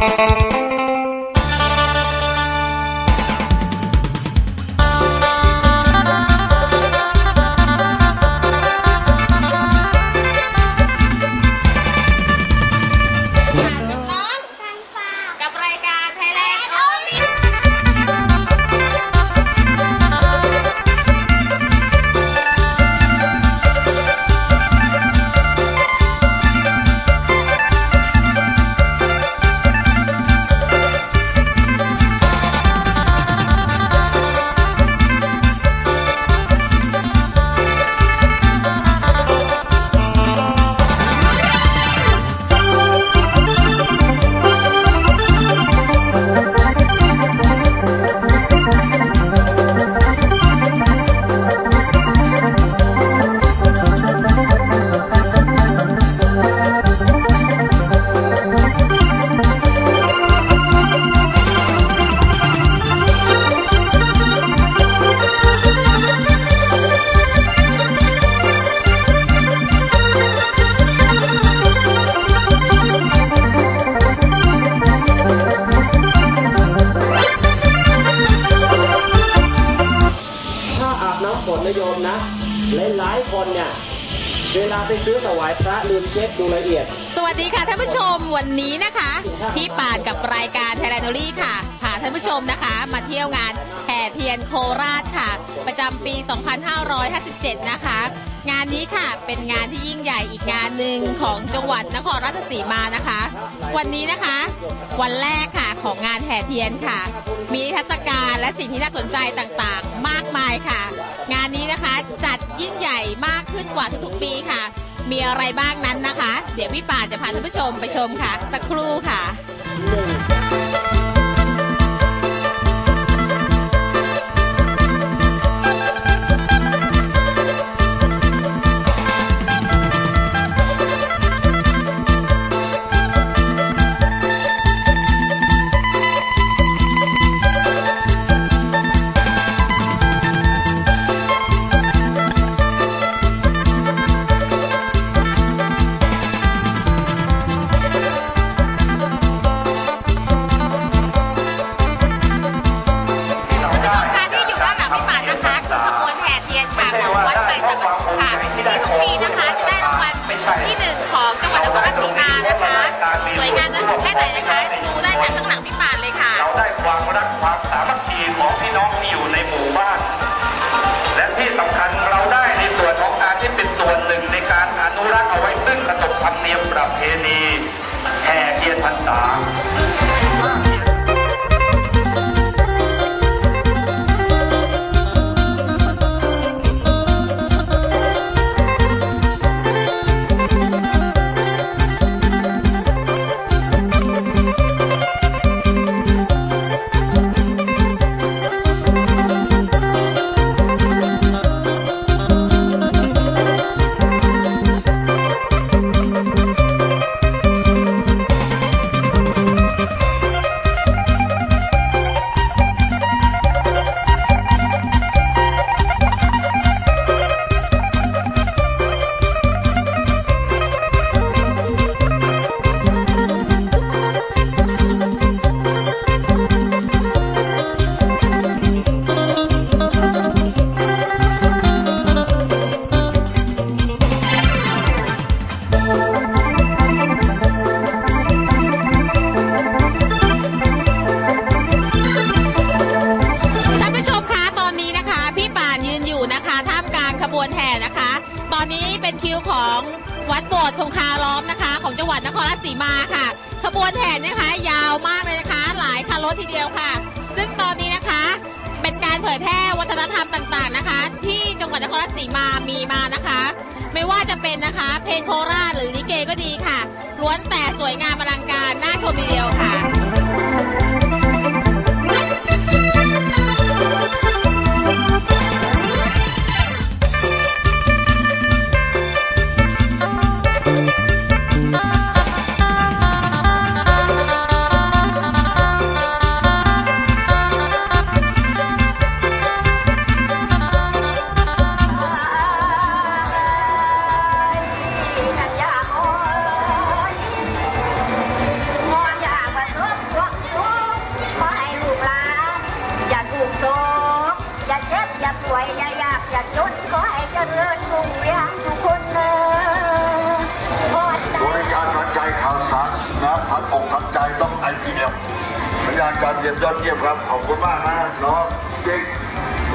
น้ หลายคนเนี่ยเวลาไปซื้อถวายพระลืมเช็คดูรายละเอียด สวัสดีค่ะท่านผู้ชมวันนี้นะคะ พี่ปานกับรายการไทยแลนด์ลี่ค่ะพาท่านผู้ชมนะคะ มาเที่ยวงาน แห่เทียนโคราชค่ะ ประจำปี 2557 นะคะ งานนี้ค่ะเป็นงานที่ยิ่งใหญ่อีกงานหนึ่งของจังหวัดนครราชสีมานะคะ วันนี้นะคะ วันแรกค่ะของงานแห่เทียนค่ะ มีนิทรรศการและสิ่งที่น่าสนใจต่างๆ มากมายค่ะ งานนี้นะคะจัดยิ่งใหญ่มากขึ้นกว่าทุกๆปีค่ะ มีอะไรบ้างนั้นนะคะ เดี๋ยวพี่ป่าจะพาท่านผู้ชมไปชมค่ะ สักครู่ค่ะ ประเพณีแห่เทียนพรรษา คุณมากนะน้องจริง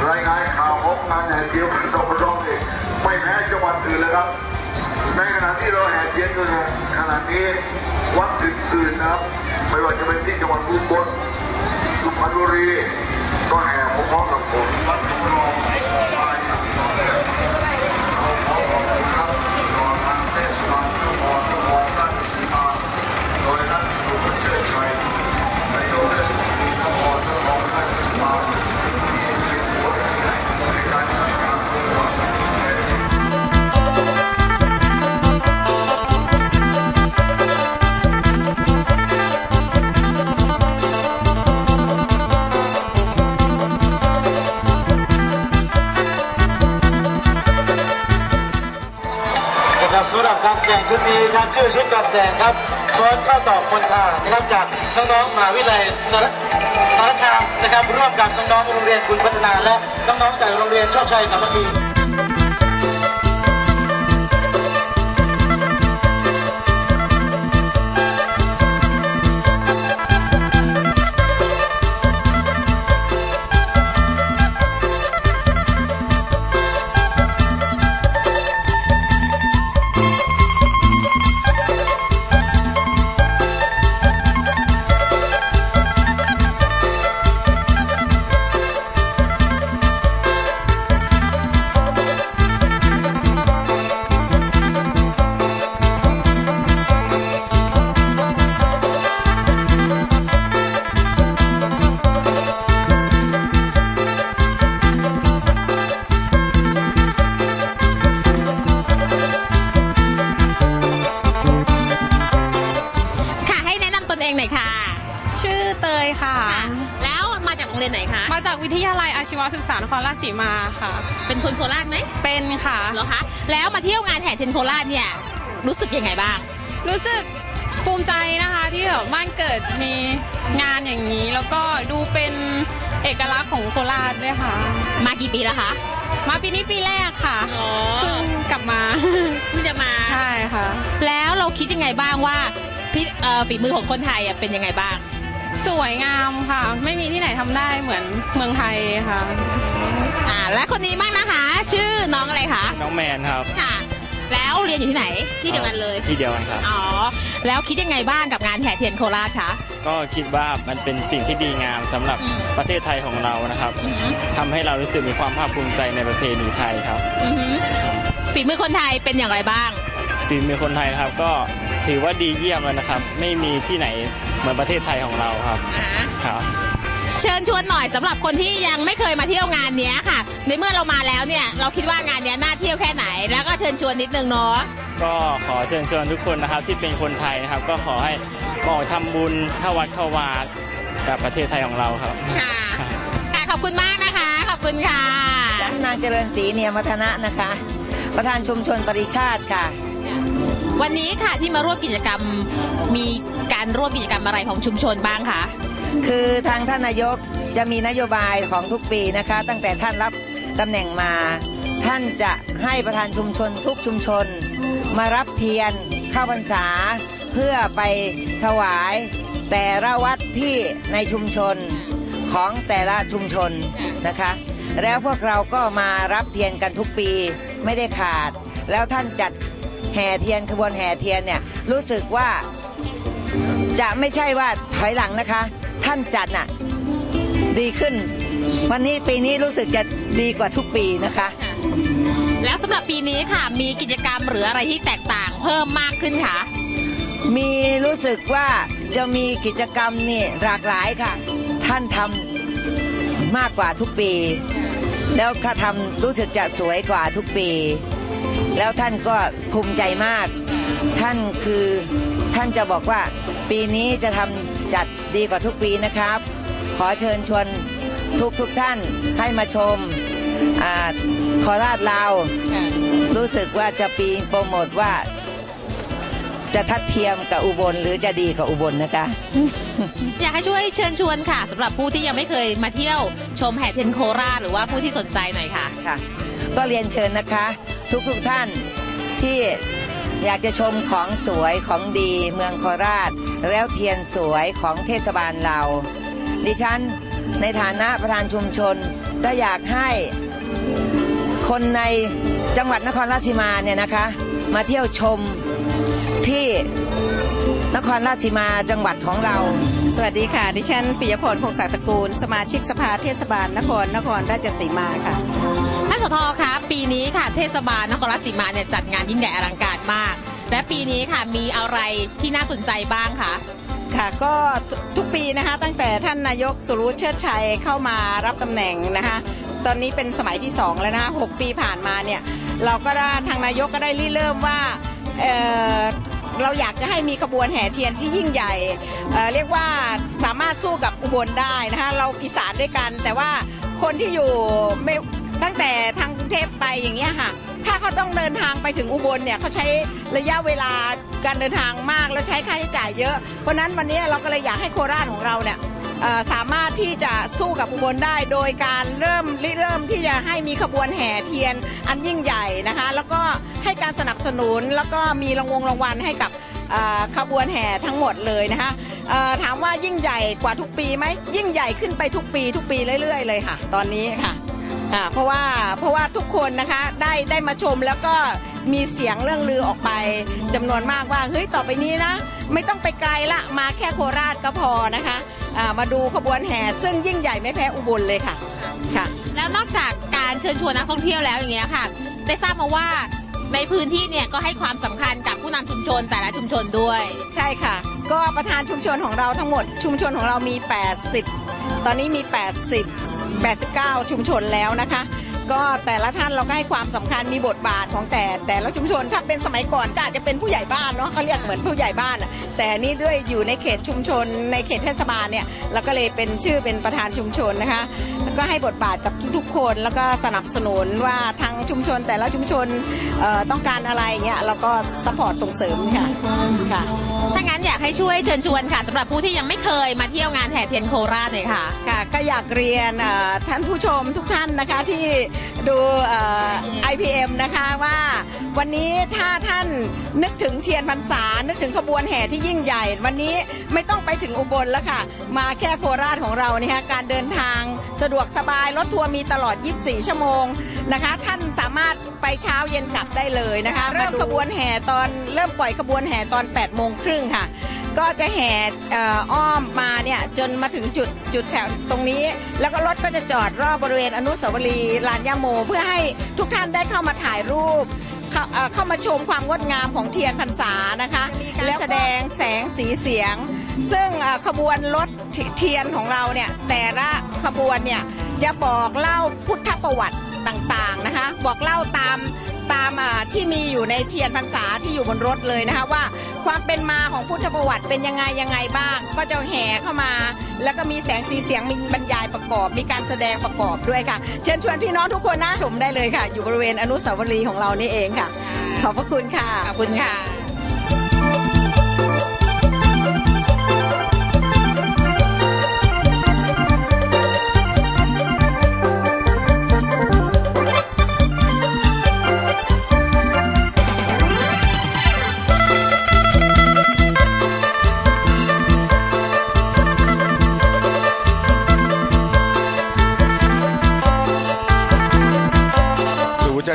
รายงานข่าวของงานแห่เทียมดอกร้องเองไม่แพ้จังหวัดอื่นเลยครับ ในขณะที่เราแห่เทียนอยู่นี่ยขณะนี้วัดอื่นๆนะครับ ไม่ว่าจะเป็นที่จังหวัดอุบลสุพรรณบุรีก็แห่พร้อมกับผมวัดตุลองไปองต่อเนื่องเราขอขอบคุณครับ หรับการแข่งชุดนี้ครับชื่อชุดการแสดงครับซ้อนข้าวตอกคนทางนะครับจากน้องๆมหาวิทยาลัยสารสารคามนะครับร่วมกับน้องๆโรงเรียนคุณพัฒนาและน้องๆจากโรงเรียนชอบชัยสามัคคี ค่ะ เป็นคนโคราชไหมเป็นค่ะ เหรอคะ แล้วมาเที่ยวงานแห่เทียนโคราชเนี่ย รู้สึกยังไงบ้าง รู้สึกภูมิใจนะคะที่แบบบ้านเกิดมีงานอย่างนี้ แล้วก็ดูเป็นเอกลักษณ์ของโคราชด้วยค่ะ มากี่ปีแล้วคะ มาปีนี้ปีแรกค่ะอ๋อเพิ่งกลับมาเพิ่งจะมา ใช่ค่ะ แล้วเราคิดยังไงบ้างว่าพี่เอ่อฝีมือของคนไทยอะเป็นยังไงบ้าง สวยงามค่ะ ไม่มีที่ไหนทำได้เหมือนเมืองไทยค่ะ อ่าและคนนี้บ้างนะคะ ชื่อน้องอะไรคะน้องแมนครับค่ะ แล้วเรียนอยู่ที่ไหนที่เดียวกันเลยที่เดียวกันครับ อ๋อแล้วคิดยังไงบ้างกับงานแห่เทียนโคราชคะก็คิดว่ามันเป็นสิ่งที่ดีงามสำหรับอืมประเทศไทยของเรานะครับอือหือทำให้เรารู้สึกมีความภาคภูมิใจในประเพณีไทยครับอือหือฝีมือคนไทยเป็นอย่างไรบ้าง สิ่งมีคนไทยนะครับก็ถือว่าดีเยี่ยมแล้วนะครับ ไม่มีที่ไหนเหมือนประเทศไทยของเราครับอ่า ครับ เชิญชวนหน่อยสำหรับคนที่ยังไม่เคยมาเที่ยวงานเนี้ยค่ะ ในเมื่อเรามาแล้วเนี่ยเราคิดว่างานเนี้ยน่าเที่ยวแค่ไหน แล้วก็เชิญชวนนิดนึงเนาะก็ขอเชิญชวนทุกคนนะครับที่เป็นคนไทยนะครับ ก็ขอให้มาออกทำบุญเข้าวัดเข้าวากับประเทศไทยของเราครับค่ะค่ะขอบคุณมากนะคะ ขอบคุณค่ะนางเจริญศรีเนียมัฒนะนะคะ ประธานชุมชนปริชาติค่ะวันนี้ค่ะที่มาร่วมกิจกรรมมีการร่วมกิจกรรมอะไรของชุมชนบ้างคะ คือทางท่านนายกจะมีนโยบายของทุกปีนะคะ ตั้งแต่ท่านรับตำแหน่งมา ท่านจะให้ประธานชุมชนทุกชุมชน มารับเทียนเข้าพรรษา เพื่อไปถวาย แต่ละวัดที่ในชุมชนของแต่ละชุมชนนะคะ แล้วพวกเราก็มารับเทียนกันทุกปีไม่ได้ขาด แล้วท่านจัดแห่เทียนขบวนแห่เทียนเนี่ยรู้สึกว่าจะไม่ใช่ว่าถอยหลังนะคะ ท่านจัดน่ะดีขึ้น วันนี้ปีนี้รู้สึกจะดีกว่าทุกปีนะคะ แล้วสำหรับปีนี้ค่ะ มีกิจกรรมหรืออะไรที่แตกต่างเพิ่มมากขึ้นคะมีรู้สึกว่าจะมีกิจกรรมนี่หลากหลายค่ะ ท่านทำมากกว่าทุกปี แล้วถ้าทำรู้สึกจะสวยกว่าทุกปี แล้วท่านก็ภูมิใจมาก ท่านคือท่านจะบอกว่าปีนี้จะทำ จัดดีกว่าทุกปีนะครับ ขอเชิญชวนทุกทุกๆท่านให้มาชมอาโคราชเรารู้สึกว่าจะปีโปรโมทว่า จะทัดเทียมกับอุบลหรือจะดีกับอุบลนะคะ อยากให้ช่วยเชิญชวนค่ะสำหรับผู้ที่ยังไม่เคยมาเที่ยวชมแห่เทียนโคราชหรือว่าผู้ที่สนใจหน่อยค่ะค่ะก็เรียนเชิญนะคะ ทุกทุกๆท่านที่อยากจะชมของสวยของดีเมืองโคราช แล้วเทียนสวยของเทศบาลเรา ดิฉันในฐานะประธานชุมชนก็อยากให้คนในจังหวัดนครราชสีมาเนี่ยนะคะ มาเที่ยวชมที่นครราชสีมาจังหวัดของเรา สวัสดีค่ะ ดิฉันปิยพรพงศักดิ์ตระกูล สมาชิกสภาเทศบาลนครนครราชสีมาค่ะท่านสทคะปีนี้ค่ะเทศบาลนครราชสีมาเนี่ยจัดงานยิ่งใหญ่อลังการมาก และปีนี้ค่ะมีอะไรที่น่าสนใจบ้างคะค่ะก็ทุกปีนะคะตั้งแต่ท่านนายกสุรุเชิดชัยเข้ามารับตำแหน่งนะคะตอนนี้เป็นสมัยที่ 2 แล้วนะคะหกปีผ่านมาเนี่ยเราก็ได้ทางนายกก็ได้ริเริ่มว่าเเราอยากจะให้มีขบวนแห่เทียนที่ยิ่งใหญ่เอ่อเรียกว่าสามารถสู้กับอุบลได้นะคะเราอีสานด้วยกัน แต่ว่าคนที่อยู่ไม่ตั้งแต่ทางกรุงเทพไปอย่างเงี้ยค่ะ ถ้าเขาต้องเดินทางไปถึงอุบลเนี่ยเขาใช้ระยะเวลาการเดินทางมากแล้วใช้ค่าใช้จ่ายเยอะ เพราะนั้นวันนี้เราก็เลยอยากให้โคราชของเราเนี่ยสามารถที่จะสู้กับอุบลได้โดยการเริ่มริเริ่มที่จะให้มีขบวนแห่เทียนอันยิ่งใหญ่นะคะ แล้วก็ให้การสนับสนุนแล้วก็มีรางวงรางวัลให้กับขบวนแห่ทั้งหมดเลยนะคะถามว่ายิ่งใหญ่กว่าทุกปีไหมยิ่งใหญ่ขึ้นไปทุกปีทุกปีเรื่อย ๆ เลยค่ะ ตอนนี้ค่ะ อ่าเพราะว่าเพราะว่าทุกคนนะคะได้ได้มาชมแล้วก็มีเสียงเรื่องลือออกไปจำนวนมากว่าเฮ้ยต่อไปนี้นะ ไม่ต้องไปไกลละมาแค่โคราชก็พอนะคะอ่ามาดูขบวนแห่ซึ่งยิ่งใหญ่ไม่แพ้อุบลเลยค่ะค่ะ แล้วนอกจากการเชิญชวนนักท่องเที่ยวแล้วอย่างเงี้ยค่ะ ได้ทราบมาว่าในพื้นที่เนี่ยก็ให้ความสำคัญกับผู้นำชุมชนแต่ละชุมชนด้วย ใช่ค่ะ ก็ประธานชุมชนของเราทั้งหมดชุมชนของเรามี 80 ตอนนี้มี 80 89 ชุมชนแล้วนะคะ ก็แต่ละท่านเราก็ให้ความสำคัญมีบทบาทของแต่ แต่ละชุมชนถ้าเป็นสมัยก่อนก็อาจจะเป็นผู้ใหญ่บ้านเนาะเขาเรียกเหมือนผู้ใหญ่บ้านอะแต่นี่ด้วยอยู่ในเขตชุมชน ในเขตเทศบาลเนี่ยเราก็เลยเป็นชื่อเป็นประธานชุมชนนะคะแล้วก็ให้บทบาทกับทุกๆ คนแล้วก็สนับสนุนว่าทางชุมชนแต่ละชุมชนเอ่อต้องการอะไรเงี้ยเราก็สปอร์ตส่งเสริมค่ะค่ะถ้างั้นอยากให้ช่วยเชิญชวนค่ะสำหรับผู้ที่ยังไม่เคยมาเที่ยวงานแห่เทียนโคราชหน่อยค่ะค่ะก็อยากเรียนเอ่อท่านผู้ชมทุกท่านนะคะที่ดูเอ่อ IPM นะคะว่าวันนี้ถ้าท่านนึกถึงเทียนพรรษา นึกถึงขบวนแห่ที่ยิ่งใหญ่ วันนี้ไม่ต้องไปถึงอุบลแล้วค่ะ มาแค่โคราชของเราเนี่ยค่ะการเดินทางสะดวกสบาย รถทัวร์มีตลอด 24 ชั่วโมงนะคะ ท่านสามารถไปเช้าเย็นกลับได้เลยนะคะเริ่มขบวนแห่ตอนเริ่มปล่อยขบวนแห่ตอน 8 โมงครึ่งค่ะ ก็จะแห่เอ่ออ้อมมาเนี่ยจนมาถึงจุดจุดแถวตรงนี้ แล้วก็รถก็จะจอดรอบบริเวณอนุสาวรีย์ลานย่าโม เพื่อให้ทุกท่านได้เข้ามาถ่ายรูปเข้าเอ่อเข้ามาชมความงดงามของเทียนพรรษานะคะแล้วแสดงแสงสีเสียง ซึ่งเอ่อขบวนรถเทียนของเราเนี่ยแต่ละขบวนเนี่ยจะบอกเล่าพุทธประวัติต่างๆนะคะ บอกเล่าตาม ตามอ่าที่มีอยู่ในเทียนพรรษาที่อยู่บนรถเลยนะคะว่าความเป็นมาของพุทธประวัติเป็นยังไงยังไงบ้าง ก็จะแห่เข้ามา แล้วก็มีแสงสีเสียงมีบรรยายประกอบ มีการแสดงประกอบด้วยค่ะ เชิญชวนพี่น้องทุกคนนะชมได้เลยค่ะ อยู่บริเวณอนุสาวรีย์ของเรานี่เองค่ะ ขอบพระคุณค่ะขอบคุณค่ะ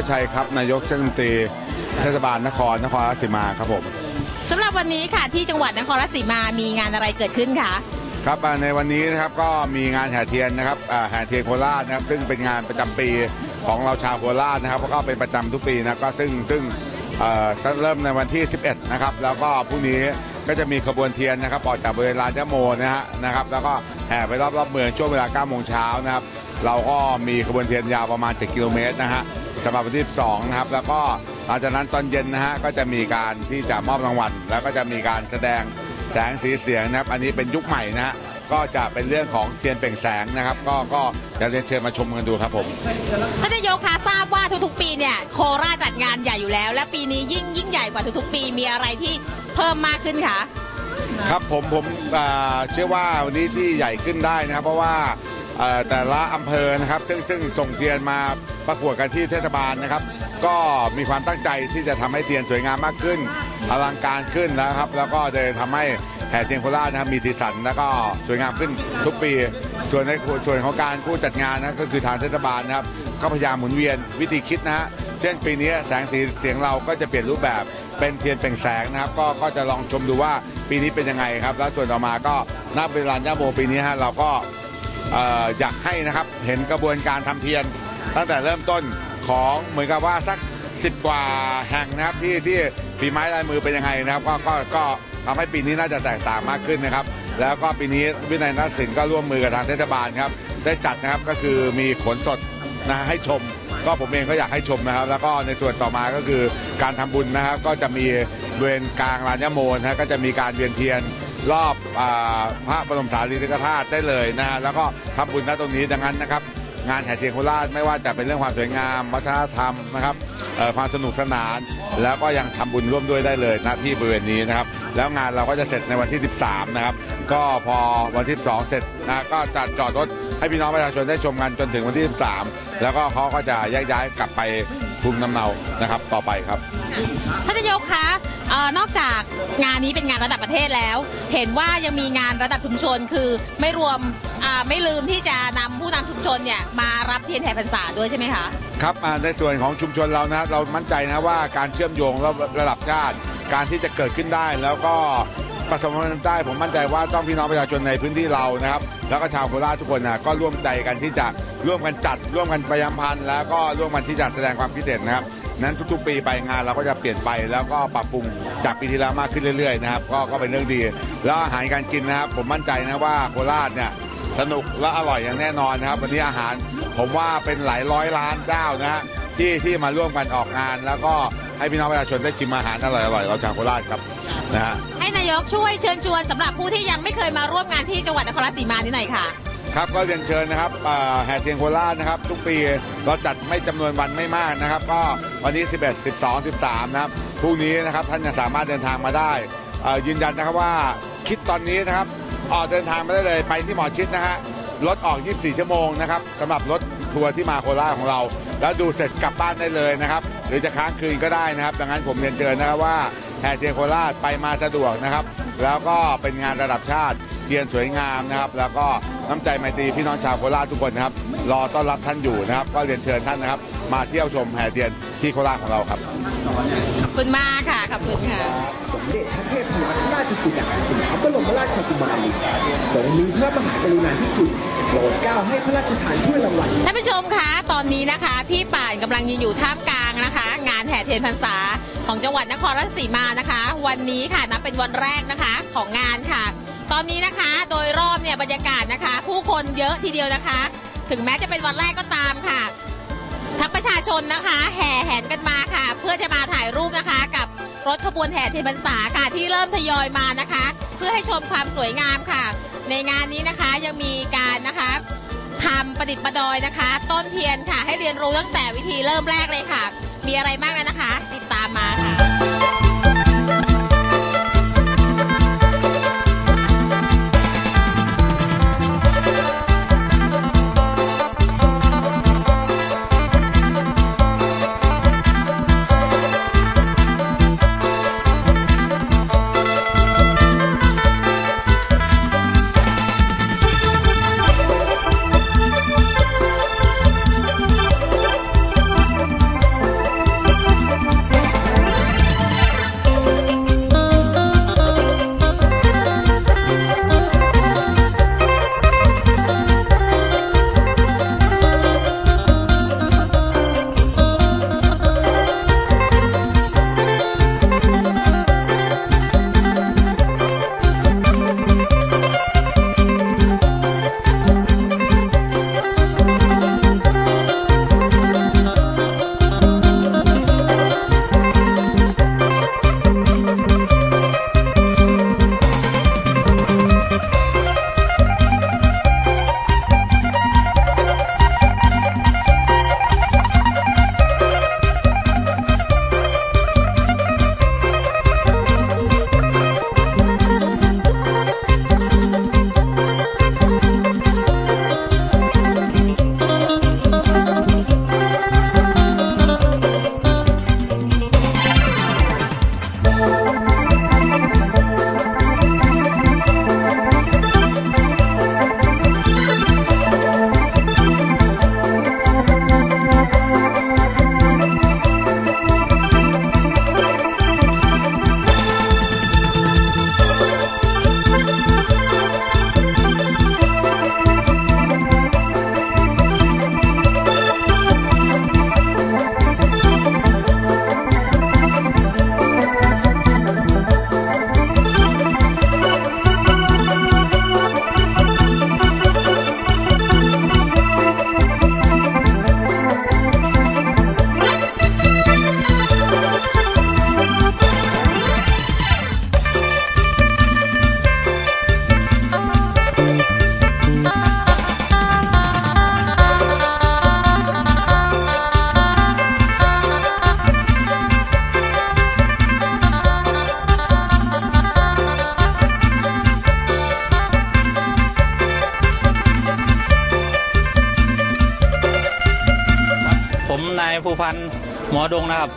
สุวุฒิชัยครับนายกเทศมนตรีเทศบาลนครนครราชสีมาครับผมสำหรับวันนี้ค่ะที่จังหวัดนครราชสีมามีงานอะไรเกิดขึ้นคะครับอ่าในวันนี้นะครับก็มีงานแห่เทียนนะครับอ่าแห่เทียนโคราชนะครับ ซึ่งเป็นงานประจำปีของเราชาวโคราชนะครับแล้วก็เป็นประจำทุกปีนะก็ซึ่งซึ่งเอ่อเริ่มในวันที่ 11 นะครับ แล้วก็พรุ่งนี้ก็จะมีขบวนเทียนนะครับออกจากบริเวณลานยะโมนะฮะนะครับ แล้วก็แห่ไปรอบๆเมืองช่วงเวลา9โมงเช้านะครับ เราก็มีขบวนเทียนยาวประมาณ 7 กิโลเมตรนะฮะ สำหรับวันที่12นะครับ แล้วก็หลังจากนั้นตอนเย็นนะฮะก็จะมีการที่จะมอบรางวัลแล้วก็จะมีการแสดงแสงสีเสียงนะครับ อันนี้เป็นยุคใหม่นะฮะก็จะเป็นเรื่องของเทียนเปล่งแสงนะครับ ก็ก็จะเรียนเชิญมาชมกันดูครับผมท่านนายกคะทราบว่าทุกๆ ปีเนี่ยโคราชจัดงานใหญ่อยู่แล้ว และปีนี้ยิ่งยิ่งใหญ่กว่าทุกๆ ปีมีอะไรที่เพิ่มมากขึ้นคะครับผมผมอ่าเชื่อว่าวันนี้ที่ใหญ่ขึ้นได้นะครับ เพราะว่าเอ่อ แต่ละอำเภอนะครับซึ่งซึ่งส่งเทียนมาประกวดกันที่เทศบาลนะครับ ก็มีความตั้งใจที่จะทำให้เทียนสวยงามมากขึ้นอลังการขึ้นนะครับ แล้วก็จะทำให้แห่เทียนโคราชนะครับมีสีสันแล้วก็สวยงามขึ้นทุกปี ส่วนในส่วนของการผู้จัดงานนะก็คือทางเทศบาลนะครับ ก็พยายามหมุนเวียนวิธีคิดนะฮะเช่นปีนี้แสงสีเสียงเราก็จะเปลี่ยนรูปแบบเป็นเทียนเปล่งแสงนะครับ ก็ก็จะลองชมดูว่าปีนี้เป็นยังไงครับ แล้วส่วนต่อมาก็นับเป็นลานย่าโมปีนี้ฮะเราก็ อยากให้นะครับเห็นกระบวนการทำเทียน ตั้งแต่เริ่มต้นของเหมือนกับว่าสักสิบกว่าแห่งนะครับที่ที่ฝีไม้ลายมือเป็นยังไงนะครับ ก็ก็ก็ทำให้ปีนี้น่าจะแตกต่างมากขึ้นนะครับ แล้วก็ปีนี้วินัยนักศิลป์ก็ร่วมมือกับทางเทศบาลครับได้จัดนะครับก็คือมีขนสดนะให้ชม ก็ผมเองก็อยากให้ชมนะครับ แล้วก็ในส่วนต่อมาก็คือการทำบุญนะครับ ก็จะมีเวณกลางลานยโมนะก็จะมีการเวียนเทียน รอบอาพระบรมสารีริกธาตุได้เลยนะฮะแล้วก็ทำบุญณตรงนี้ดังนั้นนะครับ งานแห่เทียนโคราชไม่ว่าจะเป็นเรื่องความสวยงาม วัฒนธรรมนะครับเอ่อความสนุกสนาน แล้วก็ยังทำบุญร่วมด้วยได้เลยณที่บริเวณนี้นะครับ แล้วงานเราก็จะเสร็จในวันที่ 13 นะครับ ก็พอวันที่ 2 เสร็จนะก็จัดจอดรถให้พี่น้องประชาชนได้ชมกันจนถึงวันที่ 13 แล้วก็เขาก็จะแยกย้ายกลับไป ภูมิลำเนานะครับต่อไปครับ ท่านนายกคะเอ่อนอกจากงานนี้เป็นงานระดับประเทศแล้ว เห็นว่ายังมีงานระดับชุมชนคือไม่รวมอ่าไม่ลืมที่จะนำผู้นำชุมชนเนี่ยมารับเทียนแห่พรรษาด้วยใช่ไหมคะ ครับอ่าในส่วนของชุมชนเรานะเรามั่นใจนะว่าการเชื่อมโยงระระดับชาติ การที่จะเกิดขึ้นได้ แล้วก็ ประสบความสำเร็จได้ผมมั่นใจว่าต้องพี่น้องประชาชนในพื้นที่เรานะครับแล้วก็ชาวโคราชทุกคนนะก็ร่วมใจกันที่จะร่วมกันจัด ร่วมกันประชามพันธ์แล้วก็ร่วมกันที่จะแสดงความคิดเห็นนะครับนั้นทุกๆ ปีไปงานเราก็จะเปลี่ยนไปแล้วก็ปรับปรุงจากปีที่แล้วมากขึ้นเรื่อยๆนะครับก็ก็เป็นเรื่องดี แล้วอาหารการกินนะครับผมมั่นใจนะว่าโคราชเนี่ยสนุกและอร่อยอย่างแน่นอนนะครับ วันนี้อาหารผมว่าเป็นหลายร้อยล้านเจ้านะฮะที่ที่มาร่วมกันออกงานแล้วก็ ให้พี่น้องประชาชนได้ชิมอาหารอร่อยๆเราชาวโคราชครับนะฮะให้นายกช่วยเชิญชวนสำหรับผู้ที่ยังไม่เคยมาร่วมงานที่จังหวัดนครราชสีมานี่หน่อยค่ะ ครับก็เรียนเชิญนะครับอ่าแห่เทียนโคราชนะครับ ทุกปีเราจัดไม่จำนวนวันไม่มากนะครับ ก็วันนี้ 11 12 13 นะครับพรุ่งนี้นะครับท่านจะสามารถเดินทางมาได้เอ่อยืนยันนะครับว่าคิดตอนนี้นะครับออกเดินทางมาได้เลยไปที่หมอชิดนะฮะรถออก 24 ชั่วโมงนะครับสำหรับรถ ทัวร์ที่มาโคราชของเรา แล้วดูเสร็จกลับบ้านได้เลยนะครับหรือจะค้างคืนก็ได้นะครับ ดังนั้นผมเรียนเชิญนะครับว่าแห่เทียนโคราชไปมาสะดวกนะครับ แล้วก็เป็นงานระดับชาติ เทียนสวยงามนะครับ แล้วก็น้ำใจไมตรีพี่น้องชาวโคราชทุกคนนะครับ รอต้อนรับท่านอยู่นะครับ ก็เรียนเชิญท่านนะครับ มาเที่ยวชมแห่เทียนที่โคราชของเราครับ ขอบคุณมากค่ะ ขอบคุณค่ะ สมเด็จพระเทพรัตนราชสุดาสยามบรมราชกุมารีทรงมีพระมหากรุณาธิคุณโปรดเกล้าให้พระราชทานถ้วยรางวัลท่านผู้ชมคะตอนนี้นะคะ พี่ป่านกำลังยืนอยู่ท่ามกลางนะคะ งานแห่เทียนพรรษาของจังหวัดนครราชสีมานะคะ วันนี้ค่ะนับเป็นวันแรกนะคะของงานค่ะ ตอนนี้นะคะโดยรอบเนี่ยบรรยากาศนะคะ ผู้คนเยอะทีเดียวนะคะ ถึงแม้จะเป็นวันแรกก็ตามค่ะทั้งประชาชนนะคะ แห่แหนกันมาค่ะ เพื่อจะมาถ่ายรูปนะคะ กับรถขบวนแห่เทียนพรรษาค่ะที่เริ่มทยอยมานะคะ เพื่อให้ชมความสวยงามค่ะ ในงานนี้นะคะยังมีการนะคะทำประดิษฐ์ประดอยนะคะ ต้นเทียนค่ะ ให้เรียนรู้ตั้งแต่วิธีเริ่มแรกเลยค่ะ มีอะไรบ้างนั้นนะคะ ติดตามมาค่ะ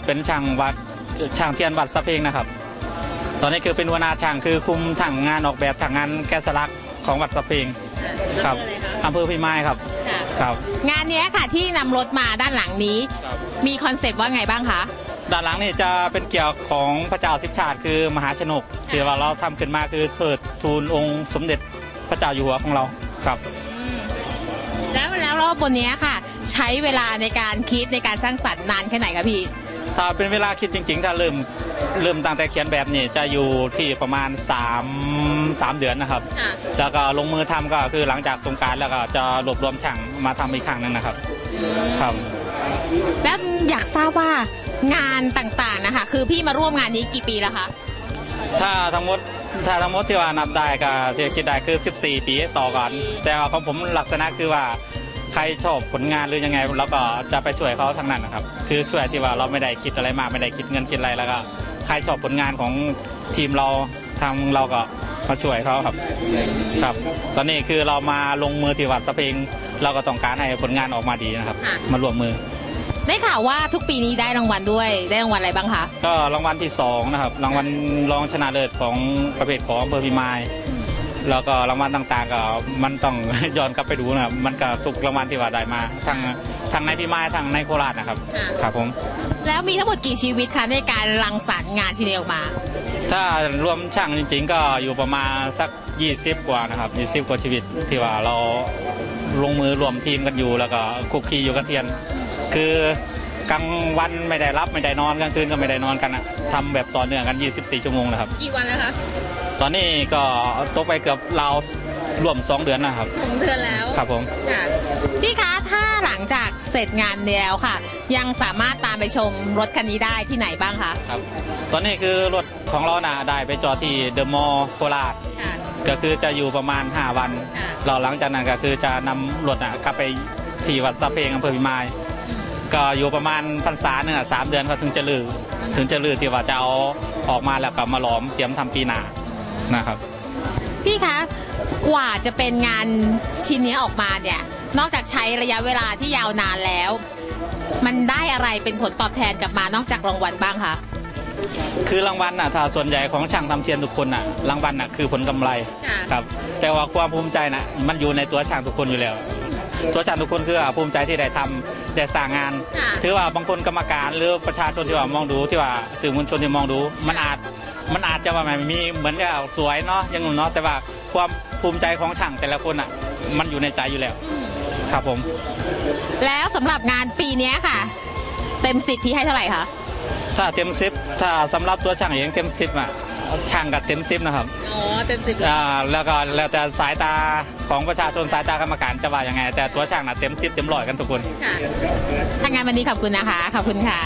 เป็นช่างวัดช่างเทียนวัดสะเพงนะครับ ตอนนี้คือเป็นหัวหนาช่างคือคุมถังงานออกแบบถังงานแกะสลักของวัดสะเพงครับอำเภอพิมายครับครับงานเนี้ยค่ะที่นำรถมาด้านหลังนี้ ครับ มีคอนเซปต์ว่าไงบ้างคะ ด้านหลังนี่จะเป็นเกี่ยวของพระเจ้าสิบชาติคือมหาชนกที่ว่าเราทำขึ้นมาคือเทิดทูลองค์สมเด็จพระเจ้าอยู่หัวของเราครับ แล้วแล้วรอบบนเนี้ยค่ะ ใช้เวลาในการคิดในการสร้างสรรค์นานแค่ไหนคะพี่ ถ้าเป็นเวลาคิดจริง ๆ ถ้าเริ่มเริ่มตั้งแต่เขียนแบบนี่จะอยู่ที่ประมาณ3 3เดือนนะครับ ค่ะ แล้วก็ลงมือทำก็คือหลังจากสงกรารแล้วก็จะรวบรวมช่างมาทำอีกครั้งหนึงนะครับครับ แล้วอยากทราบว่างานต่างๆนะคะ คือพี่มาร่วมงานนี้กี่ปีแล้วคะ ถ้าทั้งหมดถ้าทั้งหมดที่ว่านับได้ก็ที่คิดได้คือ 14 ปีต่อกัน แต่ว่าของผมลักษณะคือว่า ใครชอบผลงานหรือยังไงเราก็จะไปช่วยเขาทั้งนั้นนะครับ คือช่วยที่ว่าเราไม่ได้คิดอะไรมากไม่ได้คิดเงินคิดอะไรแล้วก็ใครชอบผลงานของทีมเราทางเราก็มาช่วยเขาครับครับ ตอนนี้คือเรามาลงมือที่วัดสะเพงเราก็ต้องการให้ผลงานออกมาดีนะครับค่ะมารวมมือ ได้ข่าวว่าทุกปีนี้ได้รางวัลด้วยได้รางวัลอะไรบ้างคะก็รางวัลที่สองนะครับรางวัลรองชนะเลิศของประเภทของอำเภอพิมาย แล้วก็รางวัลต่างๆก็มันต้องย้อนกลับไปดูนะครับมันก็ทุกรางวัลที่ว่าได้มาทั้งทั้งในพิมายทั้งในโคราชนะครับครับผม แล้วมีทั้งหมดกี่ชีวิตคะในการรังสรรค์งานชิ้นนี้ออกมา ถ้ารวมช่างจริง ๆ ก็อยู่ประมาณสัก 20 กว่านะครับ20กว่าชีวิตที่ว่าเราลงมือรวมทีมกันอยู่แล้วก็คุกคีอยู่กันเทียน คือกลางวันไม่ได้รับไม่ได้นอนกลางคืนก็ไม่ได้นอนกันอะทำแบบต่อเนื่องกัน 24 ชั่วโมงนะครับ กี่วันแล้วคะ ตอนนี้ก็ตกไปเกือบราวรวม 2 เดือนนะครับ สองเดือนแล้วครับผม ค่ะพี่คะถ้าหลังจากเสร็จงานนี้แล้วค่ะ ยังสามารถตามไปชมรถคันนี้ได้ที่ไหนบ้างคะครับ ตอนนี้คือรถของเรานะได้ไปจอดที่เดอะมอลล์โคราช ค่ะ ก็คือจะอยู่ประมาณ 5 วัน ค่ะ เราหลังจากนั้นก็คือจะนำรถนะกลับไปที่วัดสะเพงอำเภอพิมาย ก็อยู่ประมาณพรรษาเนี่ยสามเดือนเขาถึงจะลือ ถึงจะลือที่ว่าจะเอาออกมาแล้วก็มาหลอมเตรียมทำปีหน้า นะครับ พี่คะกว่าจะเป็นงานชิ้นนี้ออกมาเนี่ย นอกจากใช้ระยะเวลาที่ยาวนานแล้ว มันได้อะไรเป็นผลตอบแทนกลับมานอกจากรางวัลบ้างคะคือรางวัลน่ะถ้าส่วนใหญ่ของช่างทำเทียนทุกคนน่ะรางวัลน่ะคือผลกำไรค่ะครับ แต่ว่าความภูมิใจน่ะมันอยู่ในตัวช่างทุกคนอยู่แล้ว ตัวช่างทุกคนคือภูมิใจที่ได้ทำได้สร้างงานค่ะถือว่าบางคนกรรมการหรือประชาชนที่ว่ามองดูที่ว่าสื่อมวลชนที่มองดู มันอาจมันอาจจะว่าไม่มีเหมือนกับสวยเนาะอยังนู้นเนาะแต่ว่าความภูมิใจของช่างแต่ละคนอะมันอยู่ในใจอยู่แล้วครับผม แล้วสำหรับงานปีเนี้ยค่ะ เต็มสิบพี่ให้เท่าไหร่คะถ้าเต็มซิปถ้าสำหรับตัวช่างเองเต็มซิปอะช่างกับเต็มซิปนะครับอ๋อเต็มสิบอ่าแล้วก็แล้วแต่สายตา ของประชาชนสายตากรรมการจะว่ายังไง แต่ตัวช่างน่ะเต็มซิปเต็มร้อยกันทุกคน ค่ะทางงานวันนี้ขอบคุณนะคะ ขอบคุณค่ะ